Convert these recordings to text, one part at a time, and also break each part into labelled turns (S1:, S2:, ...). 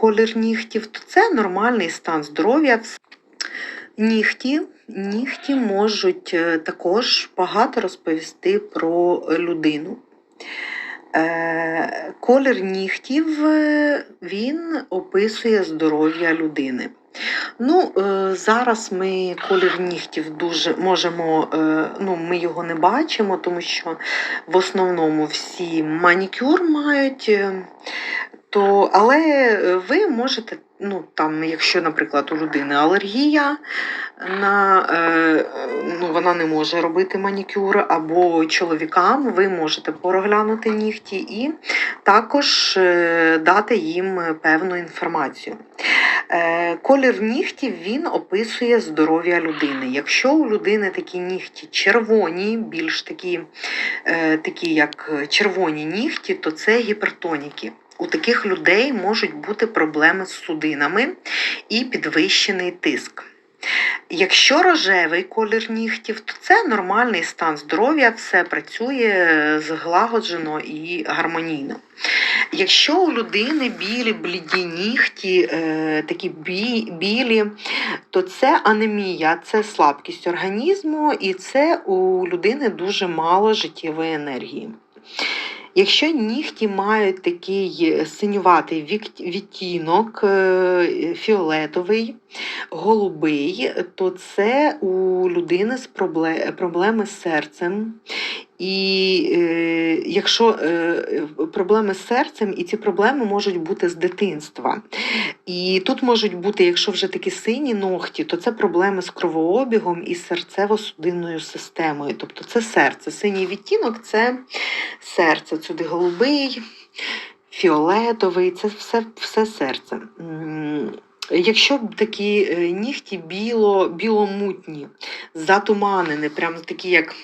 S1: колір нігтів, то це нормальний стан здоров'я. Нігті, нігті можуть е, також багато розповісти про людину. Е, Колір нігтів е, він описує здоров'я людини. Ну, зараз ми колір нігтів дуже можемо, ну, ми його не бачимо, тому що в основному всі манікюр мають. Е, То, але е, ви можете, ну там, якщо, наприклад, у людини алергія на е, ну, вона не може робити манікюр, або чоловікам ви можете проглянути нігті і також е, дати їм певну інформацію. Е, Колір нігтів він описує здоров'я людини. Якщо у людини такі нігті червоні, більш такі, е, такі як червоні нігті, то це гіпертоніки. У таких людей можуть бути проблеми з судинами і підвищений тиск. Якщо рожевий колір нігтів, то це нормальний стан здоров'я, все працює зглагоджено і гармонійно. Якщо у людини білі бліді нігті, е, такі білі, то це анемія, це слабкість організму, і це у людини дуже мало життєвої енергії. Якщо нігті мають такий синюватий відтінок, е, фіолетовий, голубий, то це у людини з проблеми з серцем. І е, якщо е, проблеми з серцем, і ці проблеми можуть бути з дитинства. І тут можуть бути, якщо вже такі сині ногті, то це проблеми з кровообігом і серцево-судинною системою. Тобто це серце. Синій відтінок це серце. Сюди голубий, фіолетовий, це все, все серце. Якщо б такі е, нігті біло, біломутні, затуманені, прям такі, як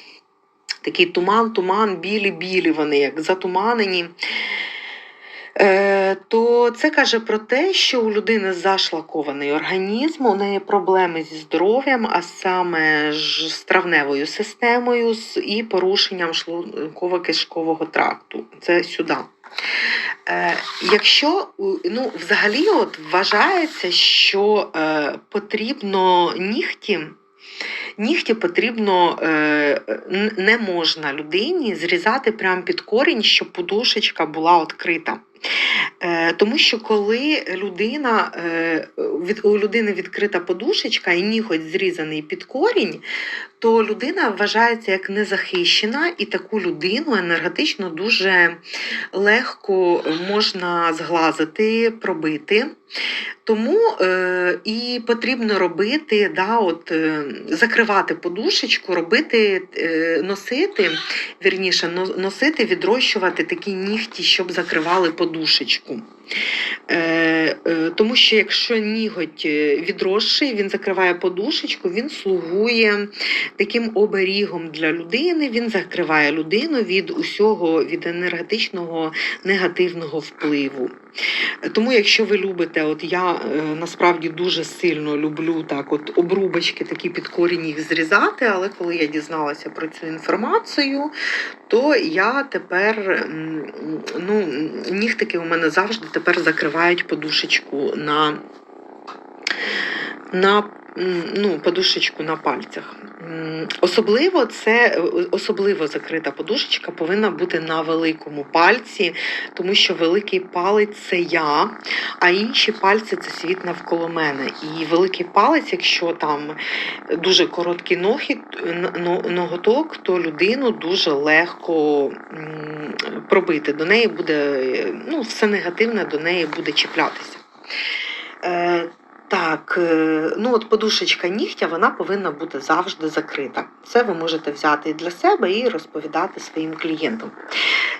S1: такий туман, туман, білі-білі вони, як затуманені. Е, то це каже про те, що у людини зашлакований організм, у неї проблеми зі здоров'ям, а саме ж з травневою системою і порушенням шлунково-кишкового тракту. Це сюди. Е, якщо ну, взагалі от вважається, що е, потрібно нігті. Нігті потрібно е, не можна людині зрізати прямо під корінь, щоб подушечка була відкрита. Е, тому що коли людина, е, у людини відкрита подушечка і ніготь зрізаний під корінь, то людина вважається як незахищена, і таку людину енергетично дуже легко можна зглазити, пробити. Тому е, і потрібно робити, да, от, е, закривати подушечку, робити, е, носити, вірніше, но- носити, відрощувати такі нігті, щоб закривали подушечку. Е, е, тому що якщо ніготь е, відросший, він закриває подушечку, він слугує таким оберігом для людини, він закриває людину від усього від енергетичного негативного впливу. Тому, якщо ви любите, от я насправді дуже сильно люблю так, от обрубочки такі під корінь їх зрізати, але коли я дізналася про цю інформацію, то я тепер ну, нігтики у мене завжди тепер закривають подушечку на, на ну, подушечку на пальцях. Особливо це е, особливо закрита подушечка повинна бути на великому пальці, тому що великий палець це я, а інші пальці це світ навколо мене. І великий палець, якщо там дуже короткий ноги, ноготок, то людину дуже легко пробити. До неї буде е, ну, все негативне до неї буде чіплятися. Е, так, е, ну от подушечка нігтя вона повинна бути завжди закрита. Це ви можете взяти для себе і розповідати своїм клієнтам.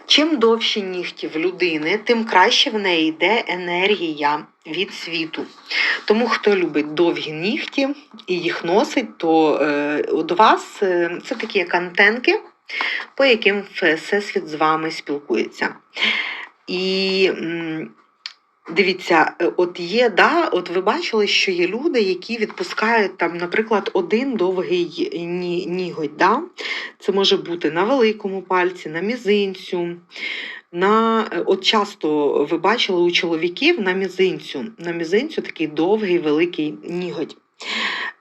S1: Чим довші нігті в людини, тим краще в неї йде енергія від світу. Тому хто любить довгі нігті і їх носить, то е, до вас е, це такі як антенки, по яким всесвіт з вами спілкується. І Дивіться, е, от є, да, от ви бачили, що є люди, які відпускають там, наприклад, один довгий ні, ніготь. Да? Це може бути на великому пальці, на мізинцю. На, е, от часто ви бачили у чоловіків на мізинцю. На мізинцю такий довгий великий ніготь.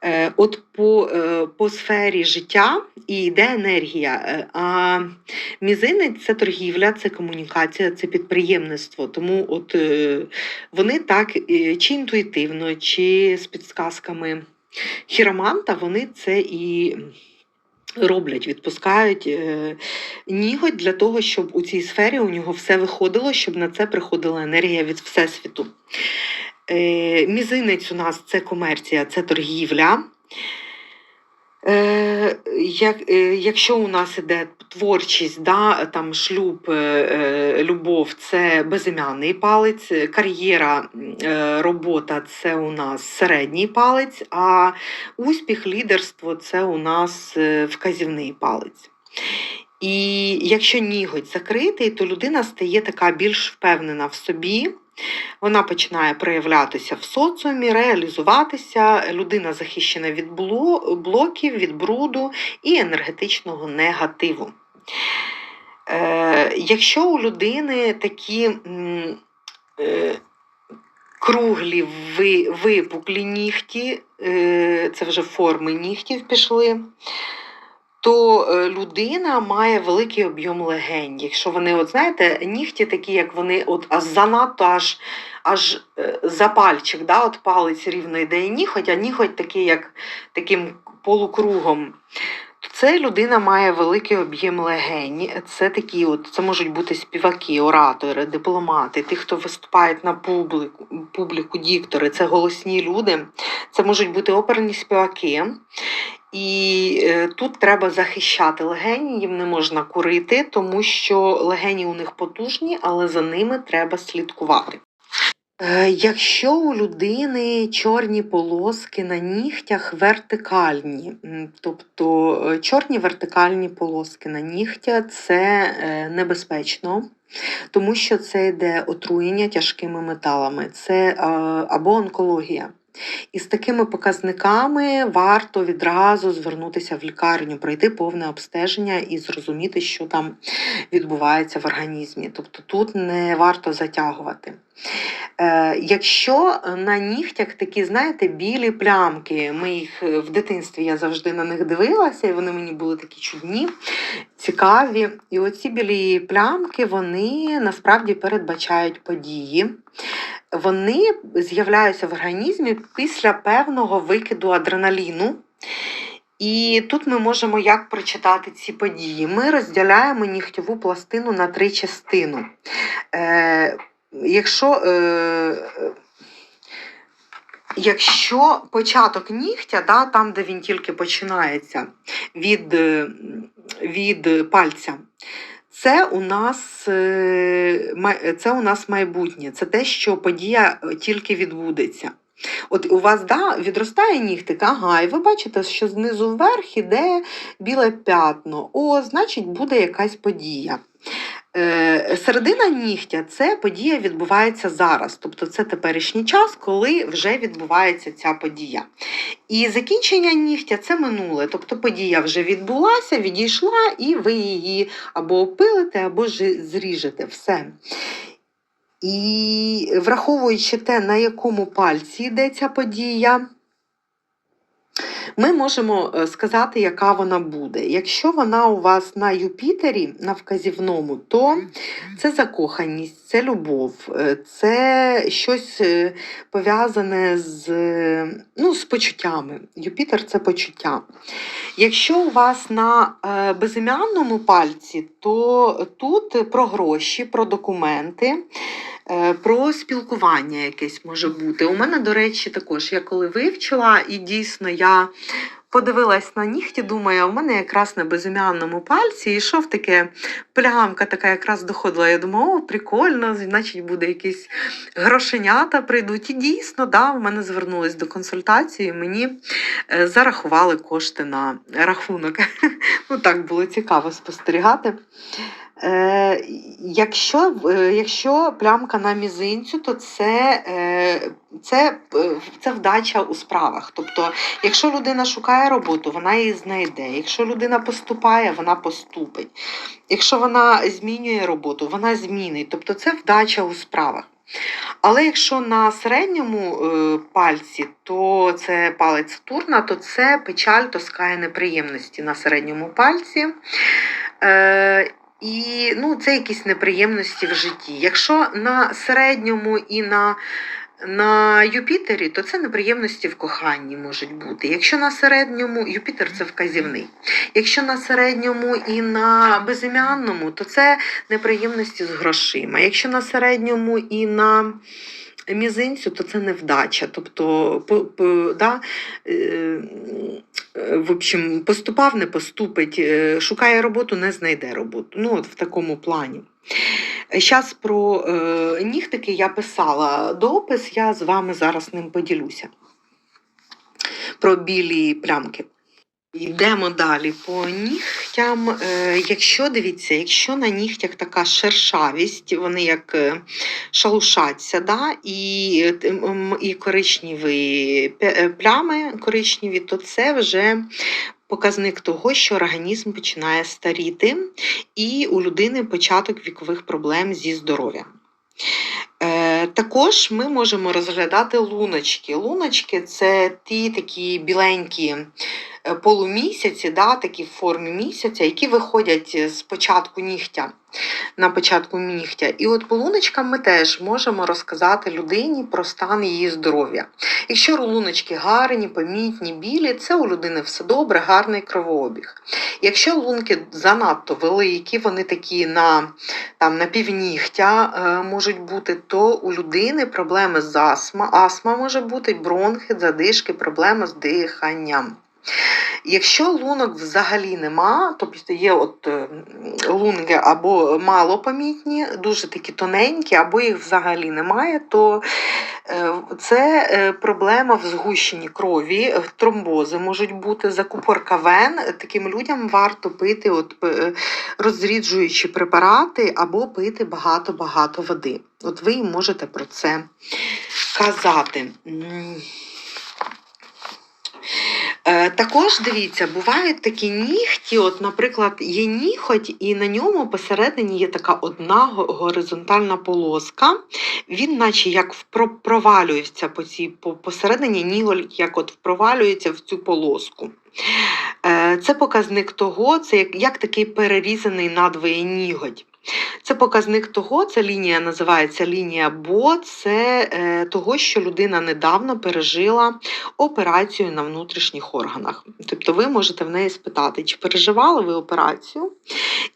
S1: Е, От по, е, по сфері життя і йде енергія. Е, А мізинець це торгівля, це комунікація, це підприємництво. Тому от вони так чи інтуїтивно, чи з підсказками хіроманта, вони це і роблять, відпускають е, ніготь для того, щоб у цій сфері у нього все виходило, щоб на це приходила енергія від Всесвіту. Е, Мізинець у нас це комерція, це торгівля. Е, як, е, якщо у нас іде творчість, да, там шлюб, любов це безім'яний палець, кар'єра, робота це у нас середній палець, а успіх, лідерство це у нас вказівний палець. І якщо ніготь закритий, то людина стає така більш впевнена в собі. Вона починає проявлятися в соціумі, реалізуватися. Людина захищена від блоків, від бруду і енергетичного негативу. Е, якщо у людини такі е, круглі ви, випуклі нігті, е, це вже форми нігтів пішли, то е, людина має великий об'єм легень. Якщо вони, от знаєте, нігті такі, як вони от аж занадто аж, аж е, за пальчик, да, от палець рівно йде і ніхоть, а ніхоть такий, як таким полукругом. Це людина має великий об'єм легень. Це такі, от це можуть бути співаки, оратори, дипломати, ті, хто виступають на публіку, публіку, діктори, це голосні люди. Це можуть бути оперні співаки. І е, тут треба захищати легені, їм не можна курити, тому що легені у них потужні, але за ними треба слідкувати. Е, Якщо у людини чорні полоски на нігтях вертикальні, тобто е, чорні вертикальні полоски на нігтя це небезпечно, тому що це йде отруєння тяжкими металами, це або онкологія. І з такими показниками варто відразу звернутися в лікарню, пройти повне обстеження і зрозуміти, що там відбувається в організмі. Тобто тут не варто затягувати. Е, якщо на нігтях такі, знаєте, білі плямки, ми їх е, в дитинстві я завжди на них дивилася, і вони мені були такі чудні, цікаві. І оці білі плямки вони насправді передбачають події. Вони з'являються в організмі після певного викиду адреналіну. І тут ми можемо як прочитати ці події. Ми розділяємо нігтєву пластину на три частини. Е, якщо, е, якщо початок нігтя, да, там, де він тільки починається від, е, від пальця, це у нас е, це у нас майбутнє, це те, що подія е, тільки відбудеться. От у вас да, відростає нігтик, ага, і ви бачите, що знизу вверх іде біле п'ятно. О, значить, буде якась подія. Е, середина нігтя це подія відбувається зараз. Тобто це теперішній час, коли вже відбувається ця подія. І закінчення нігтя це минуле. Тобто подія вже відбулася, відійшла, і ви її або опилите, або жи- зріжете. Все. І враховуючи те, на якому пальці йде ця подія, ми можемо е, сказати, яка вона буде. Якщо вона у вас на Юпітері, на вказівному, то це закоханість, це любов, е, це щось е, пов'язане з, ну, з почуттями. Юпітер це почуття. Якщо у вас на безім'янному пальці, то тут про гроші, про документи. Е, Про спілкування якесь може бути. У мене, до речі, також я коли вивчила, і дійсно я подивилась на нігті, думаю, в мене якраз на безім'яному пальці йшов таке плямка, така якраз доходила. Я думаю, о, прикольно, значить буде якісь грошенята прийдуть. І дійсно, да, в мене звернулись до консультації, мені е, зарахували кошти на рахунок. Ну так було цікаво спостерігати. Е, якщо, якщо плямка на мізинцю, то це, е, це, е, це вдача у справах. Тобто, якщо людина шукає роботу, вона її знайде. Якщо людина поступає, вона поступить. Якщо вона змінює роботу, вона змінить. Тобто це вдача у справах. Але якщо на середньому пальці, то це палець Сатурна, то це печаль, тоска і неприємності на середньому пальці. І ну, це якісь неприємності в житті. Якщо на середньому і на, на Юпітері, то це неприємності в коханні можуть бути. Якщо на середньому, Юпітер це вказівний. Якщо на середньому і на безім'янному, то це неприємності з грошима. Якщо на середньому і на мізинцю, то це невдача. Тобто, по, по, да, е, е, в общем, поступав, не поступить, е, шукає роботу, не знайде роботу. Ну, от в такому плані. Зараз про е, нігтики я писала допис, я з вами зараз ним поділюся. Про білі плямки. Йдемо далі по нігтям. Е, якщо дивіться, якщо на нігтях така шершавість, вони як е, шалушаться, да, і, е, і коричневі плями коричневі, то це вже показник того, що організм починає старіти, і у людини початок вікових проблем зі здоров'ям. Також ми можемо розглядати луночки. Луночки це ті такі біленькі полумісяці, да, такі в формі місяця, які виходять з початку нігтя. На початку нігтя. І от по луночкам ми теж можемо розказати людині про стан її здоров'я. Якщо луночки гарні, помітні, білі, це у людини все добре, гарний кровообіг. Якщо лунки занадто великі, вони такі на, там, на півнігтя е, можуть бути, то у людини проблеми з астма, астма може бути, бронхи, задишки, проблеми з диханням. Якщо лунок взагалі нема, тобто є от е, лунги або малопомітні, дуже такі тоненькі, або їх взагалі немає, то е, це е, проблема в згущенні крові, тромбози можуть бути, закупорка вен. Таким людям варто пити от, розріджуючі препарати або пити багато-багато води. От ви можете про це казати. Е, Також дивіться, бувають такі нігті, от, наприклад, є ніготь, і на ньому посередині є така одна горизонтальна полоска. Він, наче як провалюється по цій посередині, ніготь як от провалюється в цю полоску. Е, Це показник того, це як, як такий перерізаний надвоє ніготь. Це показник того, ця лінія називається лінія Бо, це е, того, що людина недавно пережила операцію на внутрішніх органах. Тобто ви можете в неї спитати, чи переживали ви операцію,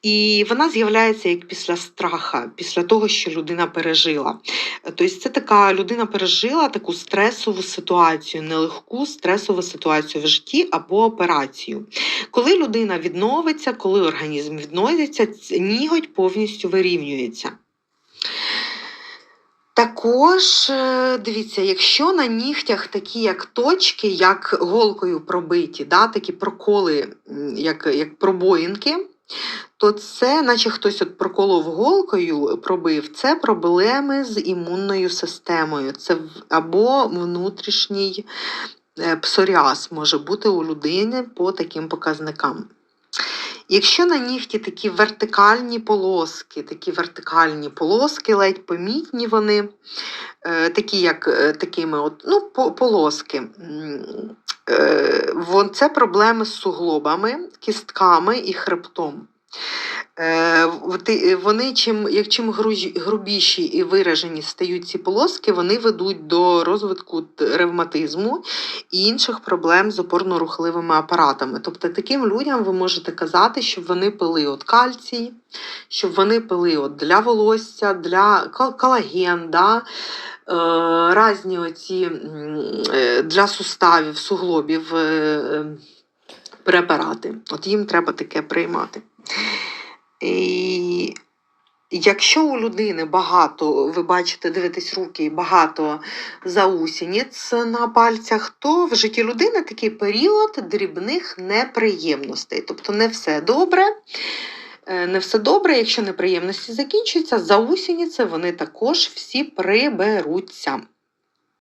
S1: і вона з'являється як після страха, після того, що людина пережила. Тобто це така людина пережила таку стресову ситуацію, нелегку стресову ситуацію в житті або операцію. Коли людина відновиться, коли організм відновиться, ніготь повністю вирівнюється. Також е, дивіться, якщо на нігтях такі як точки, як голкою пробиті, да, такі проколи, як, як пробоїнки, то це, наче хтось от проколов голкою, пробив, це проблеми з імунною системою, це або внутрішній е, псоріаз може бути у людини по таким показникам. Якщо на нігті такі вертикальні полоски, такі вертикальні полоски, ледь помітні вони, е, такі як е, такими от, ну, полоски. Е, Це проблеми з суглобами, кістками і хребтом. Е, Вони чим, як чим грубіші і виражені стають ці полоски, вони ведуть до розвитку ревматизму і інших проблем з опорно-рухливими апаратами. Тобто таким людям ви можете казати, щоб вони пили от кальцій, щоб вони пили от для волосся, для колаген, да? Е, різні оці е, для суставів, суглобів е, препарати. От їм треба таке приймати. І якщо у людини багато, ви бачите, дивитесь руки, багато заусіниць на пальцях, то в житті людини такий період дрібних неприємностей. Тобто не все добре. Е, не все добре, якщо неприємності закінчуються, заусініці вони також всі приберуться.